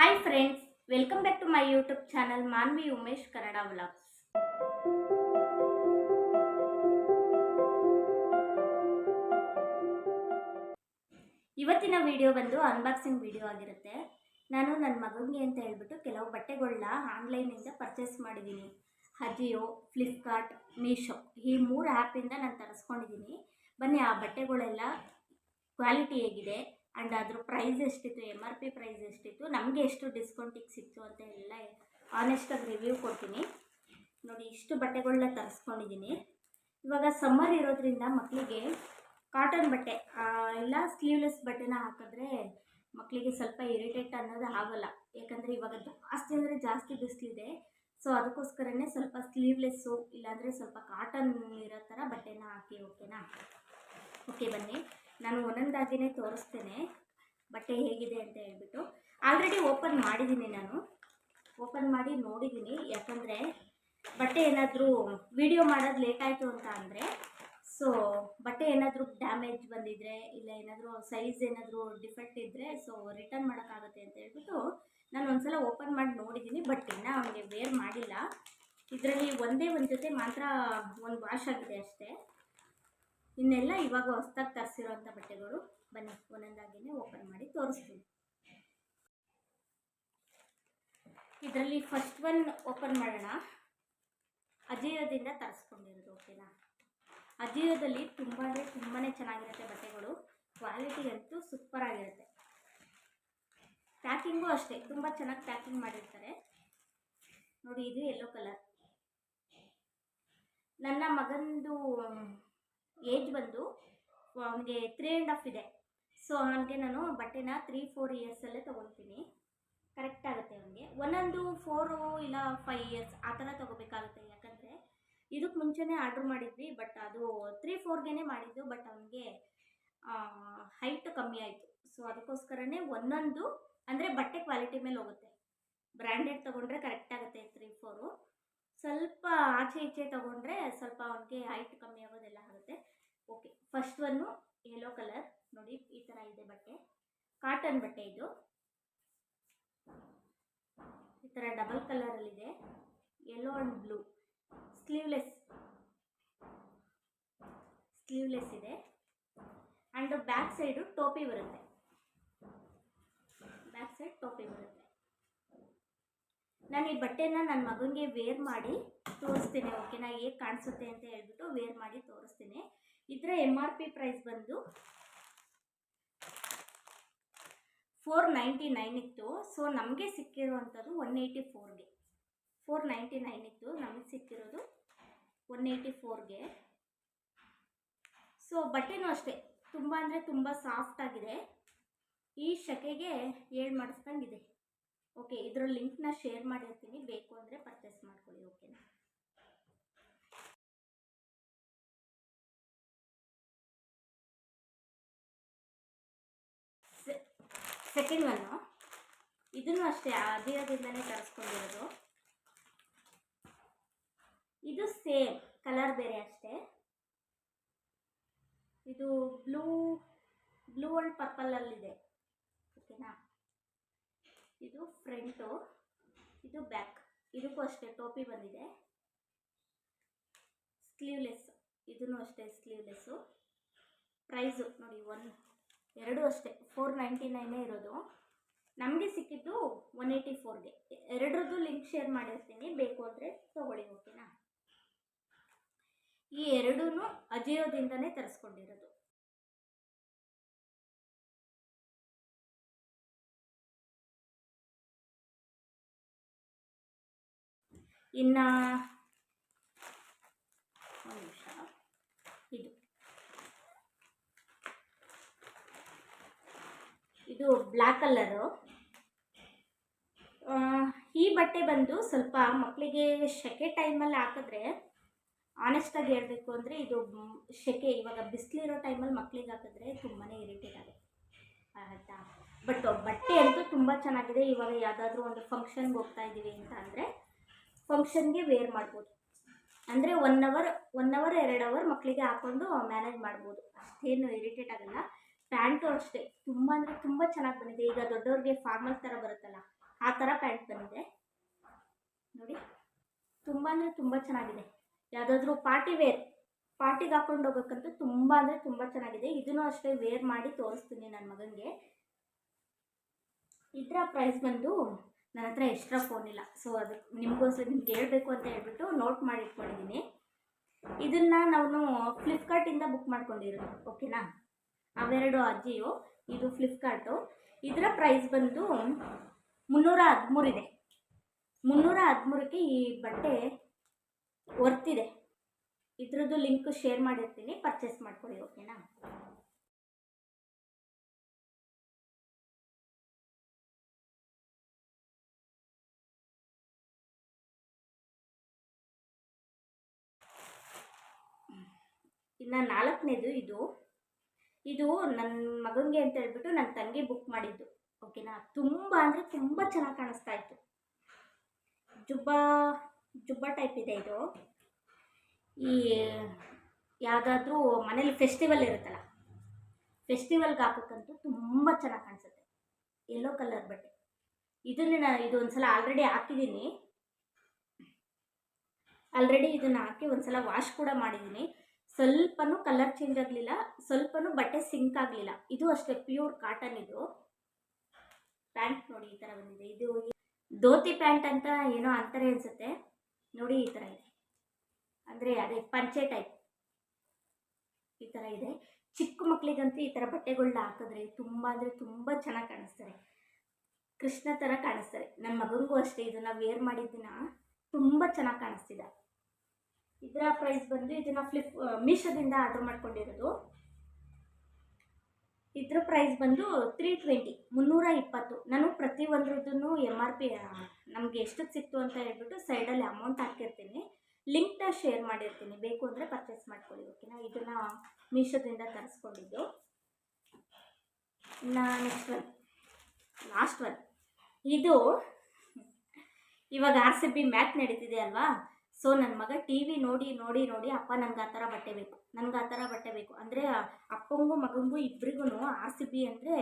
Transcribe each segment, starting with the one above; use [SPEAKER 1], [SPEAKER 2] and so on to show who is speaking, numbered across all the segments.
[SPEAKER 1] Hi friends welcome back to my YouTube channel Manvi Umesh Kannada vlogs ಇವತ್ತಿನ video ಬಂದು unboxing video ಆಗಿರುತ್ತೆ. ನಾನು ನನ್ನ ಮಗನಿಗೆ ಅಂತ ಹೇಳ್ಬಿಟ್ಟು ಕೆಲವು ಬಟ್ಟೆಗಳನ್ನ ಆನ್ಲೈನಿಂದ ಪರ್ಚೇಸ್ ಮಾಡಿದ್ದೀನಿ. ಅಜಿಯೋ ಫ್ಲಿಪ್ಕಾರ್ಟ್ ಮೀಶೋ ಈ ಮೂರು ಆ್ಯಪಿಂದ ನಾನು ತರಿಸ್ಕೊಂಡಿದ್ದೀನಿ. ಬನ್ನಿ, ಆ ಬಟ್ಟೆಗಳೆಲ್ಲ ಕ್ವಾಲಿಟಿ ಹೇಗಿದೆ. ಆ್ಯಂಡ್ ಅದ್ರ ಪ್ರೈಸ್ ಎಷ್ಟಿತ್ತು ಎಂ ಆರ್ ಪಿ ಪ್ರೈಸ್ ಎಷ್ಟಿತ್ತು, ನಮಗೆ ಎಷ್ಟು ಡಿಸ್ಕೌಂಟಿಗೆ ಸಿಕ್ತು ಅಂತ ಎಲ್ಲ ಆನೆಸ್ಟಾಗಿ ರಿವ್ಯೂ ಕೊಡ್ತೀನಿ. ನೋಡಿ, ಇಷ್ಟು ಬಟ್ಟೆಗಳನ್ನ ತರಿಸ್ಕೊಂಡಿದ್ದೀನಿ ಇವಾಗ ಸಮ್ಮರ್ ಇರೋದ್ರಿಂದ ಮಕ್ಕಳಿಗೆ ಕಾಟನ್ ಬಟ್ಟೆ ಎಲ್ಲ ಸ್ಲೀವ್ಲೆಸ್ ಬಟ್ಟೆನ ಹಾಕಿದ್ರೆ ಮಕ್ಕಳಿಗೆ ಸ್ವಲ್ಪ ಇರಿಟೇಟ್ ಅನ್ನೋದು ಆಗೋಲ್ಲ. ಯಾಕಂದರೆ ಇವಾಗ ಜಾಸ್ತಿ ಅಂದರೆ ಜಾಸ್ತಿ ಬಿಸಿಲಿದೆ. ಸೊ ಅದಕ್ಕೋಸ್ಕರನೇ ಸ್ವಲ್ಪ ಸ್ಲೀವ್ಲೆಸ್ಸು ಇಲ್ಲಾಂದರೆ ಸ್ವಲ್ಪ ಕಾಟನ್ ಇರೋ ಥರ ಬಟ್ಟೆನ ಹಾಕಿ ಓಕೆನಾ ಓಕೆ ಬನ್ನಿ. ನಾನು ಒಂದೊಂದಾಗಿನೇ ತೋರಿಸ್ತೇನೆ, ಬಟ್ಟೆ ಹೇಗಿದೆ ಅಂತ ಹೇಳ್ಬಿಟ್ಟು. ಆಲ್ರೆಡಿ ಓಪನ್ ಮಾಡಿದ್ದೀನಿ ನಾನು. ಓಪನ್ ಮಾಡಿ ನೋಡಿದ್ದೀನಿ, ಯಾಕಂದರೆ ಬಟ್ಟೆ ಏನಾದರೂ ವಿಡಿಯೋ ಮಾಡೋದು ಲೇಟ್ ಆಯಿತು ಅಂತ ಅಂದರೆ ಸೊ ಬಟ್ಟೆ ಏನಾದರೂ ಡ್ಯಾಮೇಜ್ ಬಂದಿದ್ರೆ, ಇಲ್ಲ ಏನಾದರೂ ಸೈಜ್ ಏನಾದರೂ ಡಿಫೆಕ್ಟ್ ಇದ್ದರೆ ಸೊ ರಿಟರ್ನ್ ಮಾಡೋಕ್ಕಾಗುತ್ತೆ ಅಂತ ಹೇಳ್ಬಿಟ್ಟು ನಾನು ಒಂದ್ಸಲ ಓಪನ್ ಮಾಡಿ ನೋಡಿದ್ದೀನಿ ಬಟ್ ಇನ್ನೂ ಅವನಿಗೆ ವೇರ್ ಮಾಡಿಲ್ಲ. ಇದರಲ್ಲಿ ಒಂದೇ ಒಂದು ಜೊತೆ ಮಾತ್ರ ಒಂದು ವಾಶ್ ಆಗಿದೆ ಅಷ್ಟೇ. ಇನ್ನೆಲ್ಲ ಇವಾಗ ಹೊಸ್ದಾಗಿ ತರಿಸಿರೋಂಥ ಬಟ್ಟೆಗಳು. ಬನ್ನಿ, ಒಂದೊಂದಾಗಿನೇ ಓಪನ್ ಮಾಡಿ ತೋರಿಸ್ತೀನಿ. ಇದರಲ್ಲಿ ಫಸ್ಟ್ ಒನ್ ಓಪನ್ ಮಾಡೋಣ. ಅಜಿಯೋದಿಂದ ತರಿಸ್ಕೊಂಡಿರೋದು ಓಕೆನಾ ಅಜಿಯೋದಲ್ಲಿ ತುಂಬ ಅಂದರೆ ತುಂಬಾ ಚೆನ್ನಾಗಿರುತ್ತೆ ಬಟ್ಟೆಗಳು. ಕ್ವಾಲಿಟಿ ಅಂತೂ ಸೂಪರ್ ಆಗಿರುತ್ತೆ. ಪ್ಯಾಕಿಂಗು ಅಷ್ಟೇ, ತುಂಬ ಚೆನ್ನಾಗಿ ಪ್ಯಾಕಿಂಗ್ ಮಾಡಿರ್ತಾರೆ. ನೋಡಿ, ಇದು ಯೆಲ್ಲೋ ಕಲರ್ ನನ್ನ ಮಗಂದು ಏಜ್ ಬಂದು ಅವನಿಗೆ ತ್ರೀ ಆ್ಯಂಡ್ ಹಾಫ್ ಇದೆ. ಸೊ ಅವನಿಗೆ ನಾನು ಬಟ್ಟೆನ ತ್ರೀ ಫೋರ್ ಇಯರ್ಸಲ್ಲೇ ತೊಗೊಳ್ತೀನಿ. ಕರೆಕ್ಟ್ ಆಗುತ್ತೆ ಅವನಿಗೆ. ಒಂದೊಂದು ಫೋರು ಇಲ್ಲ ಫೈವ್ ಇಯರ್ಸ್ ಆ ಥರ ತೊಗೋಬೇಕಾಗುತ್ತೆ. ಯಾಕಂದರೆ ಇದಕ್ಕೆ ಮುಂಚೆನೇ ಆರ್ಡ್ರ್ ಮಾಡಿದ್ವಿ ಬಟ್ ಅದು ತ್ರೀ ಫೋರ್ಗೆ ಮಾಡಿದ್ದು ಬಟ್ ಅವನಿಗೆ ಹೈಟ್ ಕಮ್ಮಿ ಆಯಿತು. ಸೊ ಅದಕ್ಕೋಸ್ಕರನೇ ಒಂದೊಂದು, ಅಂದರೆ ಬಟ್ಟೆ ಕ್ವಾಲಿಟಿ ಮೇಲೆ ಹೋಗುತ್ತೆ. ಬ್ರ್ಯಾಂಡೆಡ್ ತೊಗೊಂಡ್ರೆ ಕರೆಕ್ಟ್ ಆಗುತ್ತೆ ತ್ರೀ ಫೋರು ಸ್ವಲ್ಪ ಆಚೆ ಈಚೆ ತೊಗೊಂಡ್ರೆ ಸ್ವಲ್ಪ ಅವನಿಗೆ ಹೈಟ್ ಕಮ್ಮಿ ಆಗೋದೆಲ್ಲ ಆಗುತ್ತೆ. Okay first one yellow colour ನೋಡಿ, ಈ ಥರ ಇದೆ ಬಟ್ಟೆ. ಕಾಟನ್ ಬಟ್ಟೆ ಇದು. ಈ ಥರ double ಕಲರಲ್ಲಿದೆ yellow and blue sleeveless sleeveless ಇದೆ. ಆ್ಯಂಡ್ ಬ್ಯಾಕ್ ಸೈಡು ಟೋಪಿ ಬರುತ್ತೆ. ಬ್ಯಾಕ್ ಸೈಡ್ ಟೋಪಿ ಬರುತ್ತೆ. ನಾನು ಈ ಬಟ್ಟೆನ ನನ್ನ ಮಗನಿಗೆ ವೇರ್ ಮಾಡಿ ತೋರಿಸ್ತೀನಿ ಓಕೆನಾ ಹೇಗೆ ಕಾಣಿಸುತ್ತೆ ಅಂತ ಹೇಳ್ಬಿಟ್ಟು ವೇರ್ ಮಾಡಿ ತೋರಿಸ್ತೀನಿ. ಇದರ ಎಂ ಆರ್ ಪಿ ಪ್ರೈಸ್ ಬಂದು ಫೋರ್ ನೈಂಟಿ ನೈನ್ ಇತ್ತು. ಸೊ ನಮಗೆ ಸಿಕ್ಕಿರುವಂಥದ್ದು ಒನ್ ಏಯ್ಟಿ ಫೋರ್ಗೆ ಫೋರ್ ನೈಂಟಿ ನೈನ್ ಇತ್ತು. ನಮಗೆ ಸಿಕ್ಕಿರೋದು ಒನ್ ಏಯ್ಟಿ ಫೋರ್ಗೆ ಸೊ ಬಟ್ಟೆನೂ ಅಷ್ಟೇ. ತುಂಬ ಅಂದರೆ ತುಂಬ ಸಾಫ್ಟ್ ಆಗಿದೆ. ಈ ಶಕೆಗೆ ಏಳು ಮಾಡಿಸ್ದಂಗಿದೆ. ಓಕೆ ಇದರ ಲಿಂಕ್ನ ಶೇರ್ ಮಾಡಿರ್ತೀನಿ. ಬೇಕು ಅಂದರೆ ಪರ್ಚೇಸ್ ಮಾಡ್ಕೊಳ್ಳಿ. ಓಕೆನಾ ಸೆಕೆಂಡ್ ಒನ್ನು ಇದನ್ನು ಅಷ್ಟೇ ಅದಿರೋದಿಂದಲೇ ತರಿಸ್ಕೊಂಡಿರೋದು. ಇದು ಸೇಮ್ ಕಲರ್ ಬೇರೆ ಅಷ್ಟೇ. ಇದು ಬ್ಲೂ ಬ್ಲೂ ಆ್ಯಂಡ್ ಪರ್ಪಲಲ್ಲಿದೆ ಓಕೆನಾ ಇದು. ಫ್ರಂಟು ಇದು ಬ್ಯಾಕ್ ಇದಕ್ಕೂ ಅಷ್ಟೇ, ಟೋಪಿ ಬಂದಿದೆ. ಸ್ಲೀವ್ಲೆಸ್ ಇದನ್ನು ಅಷ್ಟೇ ಸ್ಲೀವ್ಲೆಸ್ಸು ಪ್ರೈಸು ನೋಡಿ ಒನ್ ಎರಡೂ ಅಷ್ಟೇ ಫೋರ್ ನೈಂಟಿ ನೈನೇ ಇರೋದು. ನಮಗೆ ಸಿಕ್ಕಿದ್ದು ಒನ್ ಏಯ್ಟಿ ಫೋರ್ಗೆ ಎರಡರದ್ದು ಲಿಂಕ್ ಶೇರ್ ಮಾಡಿರ್ತೀನಿ, ಬೇಕು ಅಂದರೆ ತೊಗೊಳ್ಳಿ ಓಕೆನಾ ಈ ಎರಡೂ ಅಜಿಯೋದಿಂದನೇ ತರಿಸ್ಕೊಂಡಿರೋದು. ಇನ್ನು ಒಂದು ನಿಮಿಷ ಇದು ಇದು ಬ್ಲ್ಯಾಕ್ ಕಲರು ಈ ಬಟ್ಟೆ ಬಂದು ಸ್ವಲ್ಪ ಮಕ್ಕಳಿಗೆ ಸೆಕೆ ಟೈಮಲ್ಲಿ ಹಾಕಿದ್ರೆ ಆನೆಸ್ಟಾಗಿ ಹೇಳಬೇಕು ಅಂದರೆ ಇದು ಸೆಕೆ ಇವಾಗ ಬಿಸಿಲಿರೋ ಟೈಮಲ್ಲಿ ಮಕ್ಕಳಿಗೆ ಹಾಕಿದ್ರೆ ತುಂಬಾ ಇರಿಟೇಟ್ ಆಗುತ್ತೆ. ಆಯಿತಾ? ಬಟ್ ಬಟ್ಟೆ ಅಂತೂ ತುಂಬ ಚೆನ್ನಾಗಿದೆ. ಇವಾಗ ಯಾವುದಾದ್ರೂ ಒಂದು ಫಂಕ್ಷನ್ಗೆ ಹೋಗ್ತಾ ಇದ್ದೀವಿ ಅಂತ ಅಂದರೆ ಫಂಕ್ಷನ್ಗೆ ವೇರ್ ಮಾಡ್ಬೋದು. ಅಂದರೆ ಒನ್ ಅವರ್ ಒನ್ ಅವರ್ ಎರಡು ಅವರ್ ಮಕ್ಕಳಿಗೆ ಹಾಕ್ಕೊಂಡು ಮ್ಯಾನೇಜ್ ಮಾಡ್ಬೋದು. ಅಷ್ಟೇನು ಇರಿಟೇಟ್ ಆಗಲ್ಲ. ಪ್ಯಾಂಟು ಅಷ್ಟೇ. ತುಂಬ ಅಂದರೆ ತುಂಬ ಚೆನ್ನಾಗಿ ಬಂದಿದೆ. ಈಗ ದೊಡ್ಡವ್ರಿಗೆ ಫಾರ್ಮಲ್ ಥರ ಬರುತ್ತಲ್ಲ, ಆ ಥರ ಪ್ಯಾಂಟ್ ಬಂದಿದೆ. ನೋಡಿ, ತುಂಬ ಅಂದರೆ ತುಂಬ ಚೆನ್ನಾಗಿದೆ. ಯಾವುದಾದ್ರೂ ಪಾರ್ಟಿ ವೇರ್, ಪಾರ್ಟಿಗೆ ಹಾಕೊಂಡು ಹೋಗೋಕ್ಕಂತೂ ತುಂಬ ಅಂದರೆ ತುಂಬ ಚೆನ್ನಾಗಿದೆ. ಇದನ್ನು ಅಷ್ಟೇ ವೇರ್ ಮಾಡಿ ತೋರಿಸ್ತೀನಿ ನನ್ನ ಮಗನಿಗೆ. ಇದರ ಪ್ರೈಸ್ ಬಂದು ನನ್ನ ಹತ್ರ ಎಕ್ಸ್ಟ್ರಾ ಫೋನ್ ಇಲ್ಲ. ಸೊ ಅದು ನಿಮಗೋಸ್ಕರ ನಿಮ್ಗೆ ಹೇಳಬೇಕು ಅಂತ ಹೇಳ್ಬಿಟ್ಟು ನೋಟ್ ಮಾಡಿ ಇಟ್ಕೊಂಡಿದ್ದೀನಿ ಇದನ್ನು ನಾವು ಫ್ಲಿಪ್ಕಾರ್ಟಿಂದ ಬುಕ್ ಮಾಡ್ಕೊಂಡಿರೋದು. ಓಕೆನಾ ಅವೆರಡು ಅಜಿಯೋ, ಇದು ಫ್ಲಿಪ್ಕಾರ್ಟು. ಇದರ ಪ್ರೈಸ್ ಬಂದು ಮುನ್ನೂರ ಹದಿಮೂರಿದೆ. ಮುನ್ನೂರ ಹದಿಮೂರಕ್ಕೆ ಈ ಬಟ್ಟೆ ವರ್ತಿದೆ. ಇದ್ರದ್ದು ಲಿಂಕ್ ಶೇರ್ ಮಾಡಿರ್ತೀನಿ, ಪರ್ಚೇಸ್ ಮಾಡ್ಕೊಳ್ಳಿ, ಓಕೆನಾ? ಇನ್ನು ನಾಲ್ಕನೇದು ಇದು. ಇದು ನನ್ನ ಮಗನಿಗೆ ಅಂತ ಹೇಳ್ಬಿಟ್ಟು ನನ್ನ ತಂಗಿ ಬುಕ್ ಮಾಡಿದ್ದು. ಓಕೆನಾ ತುಂಬ ಅಂದರೆ ತುಂಬ ಚೆನ್ನಾಗಿ ಕಾಣಿಸ್ತಾ ಇತ್ತು. ಜುಬ್ಬ ಜುಬ್ಬ ಟೈಪ್ ಇದೆ ಇದು. ಈ, ಯಾವುದಾದ್ರೂ ಮನೇಲಿ ಫೆಸ್ಟಿವಲ್ ಇರುತ್ತಲ್ಲ ಫೆಸ್ಟಿವಲ್ಗೆ ಹಾಕೋಕ್ಕಂತೂ ತುಂಬ ಚೆನ್ನಾಗಿ ಕಾಣಿಸುತ್ತೆ. ಯೆಲ್ಲೋ ಕಲರ್ ಬಟ್ಟೆ. ಇದನ್ನು ನಾನು ಇದು ಒಂದು ಸಲ ಆಲ್ರೆಡಿ ಹಾಕಿದ್ದೀನಿ. ಆಲ್ರೆಡಿ ಇದನ್ನು ಹಾಕಿ ಒಂದು ಸಲ ವಾಶ್ ಕೂಡ ಮಾಡಿದ್ದೀನಿ. ಸ್ವಲ್ಪನೂ ಕಲರ್ ಚೇಂಜ್ ಆಗಲಿಲ್ಲ, ಸ್ವಲ್ಪನೂ ಬಟ್ಟೆ ಸಿಂಕ್ ಆಗಲಿಲ್ಲ. ಇದು ಅಷ್ಟೇ ಪ್ಯೂರ್ ಕಾಟನ್ ಇದು. ಪ್ಯಾಂಟ್ ನೋಡಿ ಈ ಥರ ಬಂದಿದೆ. ಇದು ಧೋತಿ ಪ್ಯಾಂಟ್ ಅಂತ ಏನೋ ಅಂತಾರೆ ಅನಿಸುತ್ತೆ. ನೋಡಿ ಈ ಥರ ಇದೆ. ಅಂದರೆ ಅದೇ ಪಂಚೆ ಟೈಪ್ ಈ ಥರ ಇದೆ. ಚಿಕ್ಕ ಮಕ್ಕಳಿಗಂತೂ ಈ ಥರ ಬಟ್ಟೆಗಳನ್ನ ಹಾಕಿದ್ರೆ ತುಂಬ ಅಂದರೆ ತುಂಬ ಚೆನ್ನಾಗಿ ಕಾಣಿಸ್ತಾರೆ. ಕೃಷ್ಣ ಥರ ಕಾಣಿಸ್ತಾರೆ. ನನ್ನ ಮಗನಿಗೂ ಅಷ್ಟೇ, ಇದನ್ನು ವೇರ್ ಮಾಡಿದ್ದಿನ ತುಂಬ ಚೆನ್ನಾಗಿ ಕಾಣಿಸ್ತಿದೆ. ಇದರ ಪ್ರೈಸ್ ಬಂದು ಇದನ್ನು ಫ್ಲಿಪ್ ಮೀಶೋದಿಂದ ಆರ್ಡ್ರ್ ಮಾಡ್ಕೊಂಡಿರೋದು. ಇದ್ರ ಪ್ರೈಸ್ ಬಂದು ತ್ರೀ ಟ್ವೆಂಟಿ ಮುನ್ನೂರ ಇಪ್ಪತ್ತು. ನಾನು ಪ್ರತಿಯೊಂದ್ರದ್ದು ಎಂ ಆರ್ ಪಿ ನಮಗೆ ಎಷ್ಟಕ್ಕೆ ಸಿಕ್ತು ಅಂತ ಹೇಳ್ಬಿಟ್ಟು ಸೈಡಲ್ಲಿ ಅಮೌಂಟ್ ಹಾಕಿರ್ತೀನಿ. ಲಿಂಕ್ನ ಶೇರ್ ಮಾಡಿರ್ತೀನಿ. ಬೇಕು ಅಂದರೆ ಪರ್ಚೇಸ್ ಮಾಡ್ಕೊಳ್ಳಿ ಓಕೆನಾ ಇದನ್ನು ಮೀಶೋದಿಂದ ತರಿಸ್ಕೊಂಡಿದ್ದು. ನೆಕ್ಸ್ಟ್ ಒನ್ ಲಾಸ್ಟ್ ಒನ್ ಇದು, ಇವಾಗ ಆರ್ ಸಿ ಬಿ ಮ್ಯಾಚ್ ನಡೀತಿದೆ ಅಲ್ವಾ? ಸೊ ನನ್ನ ಮಗ ಟಿ ವಿ ನೋಡಿ ನೋಡಿ ನೋಡಿ ಅಪ್ಪ ನನಗೆ ಆ ಥರ ಬಟ್ಟೆ ಬೇಕು, ನನಗೆ ಆ ಥರ ಬಟ್ಟೆ ಬೇಕು. ಅಂದರೆ ಅಪ್ಪಂಗೂ ಮಗಂಗೂ ಇಬ್ರಿಗೂ ಆರ್ ಸಿ ಬಿ ಅಂದರೆ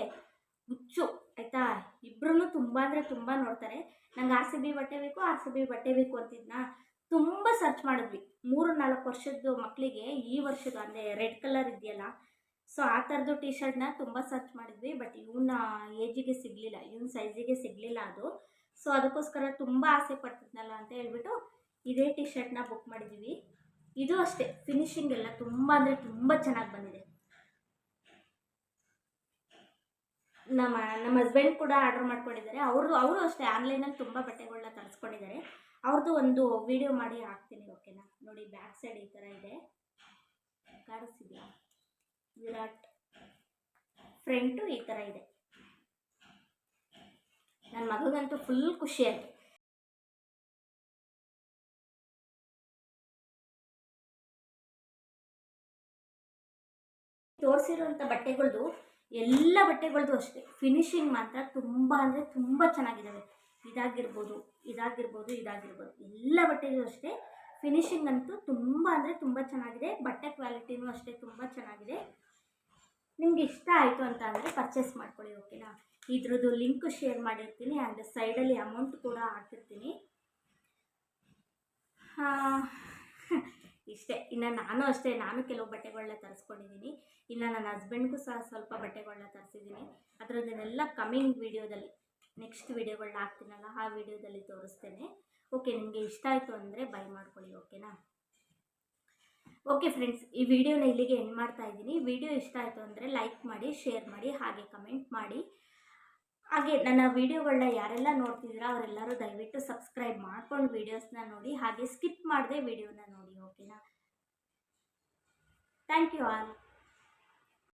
[SPEAKER 1] ಹುಚ್ಚು, ಆಯಿತಾ? ಇಬ್ಬರೂ ತುಂಬ ಅಂದರೆ ತುಂಬ ನೋಡ್ತಾರೆ. ನಂಗೆ ಆರ್ ಸಿ ಬಿ ಬಟ್ಟೆ ಬೇಕು ಆರ್ ಸಿ ಬಿ ಬಟ್ಟೆ ಬೇಕು ಅಂತಿದ್ನ. ತುಂಬ ಸರ್ಚ್ ಮಾಡಿದ್ವಿ. ಮೂರು, ನಾಲ್ಕು ವರ್ಷದ ಮಕ್ಕಳಿಗೆ ಈ ವರ್ಷದ ಅಂದರೆ ರೆಡ್ ಕಲರ್ ಇದೆಯಲ್ಲ ಸೊ ಆ ಥರದ್ದು ಟಿ ಶರ್ಟ್ನ ತುಂಬ ಸರ್ಚ್ ಮಾಡಿದ್ವಿ. ಬಟ್ ಇವನ ಏಜಿಗೆ ಸಿಗಲಿಲ್ಲ, ಇವನ ಸೈಜಿಗೆ ಸಿಗಲಿಲ್ಲ ಅದು. ಸೊ ಅದಕ್ಕೋಸ್ಕರ ತುಂಬ ಆಸೆ ಪಡ್ತಿದ್ನಲ್ಲ ಅಂತ ಹೇಳ್ಬಿಟ್ಟು ಇದೇ ಟಿ ಶರ್ಟ್ನ ಬುಕ್ ಮಾಡಿದ್ದೀವಿ ಇದು ಅಷ್ಟೇ ಫಿನಿಶಿಂಗ್ ಎಲ್ಲ ತುಂಬ ಅಂದರೆ ತುಂಬ ಚೆನ್ನಾಗಿ ಬಂದಿದೆ. ನಮ್ಮ ನಮ್ಮ ಹಸ್ಬೆಂಡ್ ಕೂಡ ಆರ್ಡರ್ ಮಾಡ್ಕೊಂಡಿದ್ದಾರೆ. ಅವ್ರದ್ದು ಅವರು ಅಷ್ಟೇ ಆನ್ಲೈನಲ್ಲಿ ತುಂಬ ಬಟ್ಟೆಗಳನ್ನ ತರಿಸ್ಕೊಂಡಿದ್ದಾರೆ. ಅವ್ರದ್ದು ಒಂದು ವಿಡಿಯೋ ಮಾಡಿ ಹಾಕ್ತೀನಿ ಓಕೆನಾ ನೋಡಿ ಬ್ಯಾಕ್ ಸೈಡ್ ಈ ಥರ ಇದೆ. ಕಾಣಿಸ್ತಿದೆಯಾ? ವಿರಾಟ್ ಫ್ರೆಂಟು ಈ ಥರ ಇದೆ. ನನ್ನ ಮಗಗಂತೂ ಫುಲ್ ಖುಷಿ ಆಯಿತು. ತೋರಿಸಿರೋಂಥ ಬಟ್ಟೆಗಳದ್ದು ಎಲ್ಲ ಬಟ್ಟೆಗಳದ್ದು ಅಷ್ಟೇ. ಫಿನಿಶಿಂಗ್ ಮಾತ್ರ ತುಂಬ ಅಂದರೆ ತುಂಬ ಚೆನ್ನಾಗಿದ್ದಾವೆ ಇದಾಗಿರ್ಬೋದು ಇದಾಗಿರ್ಬೋದು ಇದಾಗಿರ್ಬೋದು. ಎಲ್ಲ ಬಟ್ಟೆಗೂ ಅಷ್ಟೇ. ಫಿನಿಶಿಂಗ್ ಅಂತೂ ತುಂಬ ಅಂದರೆ ತುಂಬ ಚೆನ್ನಾಗಿದೆ. ಬಟ್ಟೆ ಕ್ವಾಲಿಟಿನೂ ಅಷ್ಟೇ ತುಂಬ ಚೆನ್ನಾಗಿದೆ. ನಿಮ್ಗೆ ಇಷ್ಟ ಆಯಿತು ಅಂತ ಅಂದರೆ ಪರ್ಚೇಸ್ ಮಾಡ್ಕೊಳ್ಳಿ ಓಕೆನಾ ಇದ್ರದ್ದು ಲಿಂಕ್ ಶೇರ್ ಮಾಡಿರ್ತೀನಿ ಆ್ಯಂಡ್ ಸೈಡಲ್ಲಿ ಅಮೌಂಟ್ ಕೂಡ ಹಾಕಿರ್ತೀನಿ. ಇನ್ನು ನಾನು ಅಷ್ಟೇ, ನಾನು ಕೆಲವು ಬಟ್ಟೆಗಳನ್ನ ತರಿಸ್ಕೊಂಡಿದ್ದೀನಿ ಇನ್ನು ನನ್ನ ಹಸ್ಬೆಂಡ್ಗೂ ಸಹ ಸ್ವಲ್ಪ ಬಟ್ಟೆಗಳನ್ನ ತರಿಸಿದ್ದೀನಿ ಅದರದ್ದನ್ನೆಲ್ಲ ಕಮಿಂಗ್ ವಿಡಿಯೋದಲ್ಲಿ ನೆಕ್ಸ್ಟ್ ವಿಡಿಯೋಗಳನ್ನ ಹಾಕ್ತೀನಲ್ಲ, ಆ ವಿಡಿಯೋದಲ್ಲಿ ತೋರಿಸ್ತೇನೆ. ಓಕೆ ನಿಮಗೆ ಇಷ್ಟ ಆಯಿತು ಅಂದರೆ ಬೈ ಮಾಡ್ಕೊಳ್ಳಿ ಓಕೆನಾ ಓಕೆ ಫ್ರೆಂಡ್ಸ್ ಈ ವಿಡಿಯೋನ ಇಲ್ಲಿಗೆ ಎಂಡ್ ಮಾಡ್ತಾ ಇದ್ದೀನಿ. ವಿಡಿಯೋ ಇಷ್ಟ ಆಯಿತು ಅಂದರೆ ಲೈಕ್ ಮಾಡಿ ಶೇರ್ ಮಾಡಿ, ಹಾಗೆ ಕಮೆಂಟ್ ಮಾಡಿ. ಹಾಗೆ ನನ್ನ ವಿಡಿಯೋಗಳನ್ನ ಯಾರೆಲ್ಲ ನೋಡ್ತಿದ್ದೀರಾ, ಅವರೆಲ್ಲರೂ ದಯವಿಟ್ಟು ಸಬ್ಸ್ಕ್ರೈಬ್ ಮಾಡ್ಕೊಂಡು ವೀಡಿಯೋಸ್ನ ನೋಡಿ, ಹಾಗೆ ಸ್ಕಿಪ್ ಮಾಡದೆ ವಿಡಿಯೋನ ನೋಡಿ ಓಕೆನಾ Thank you all.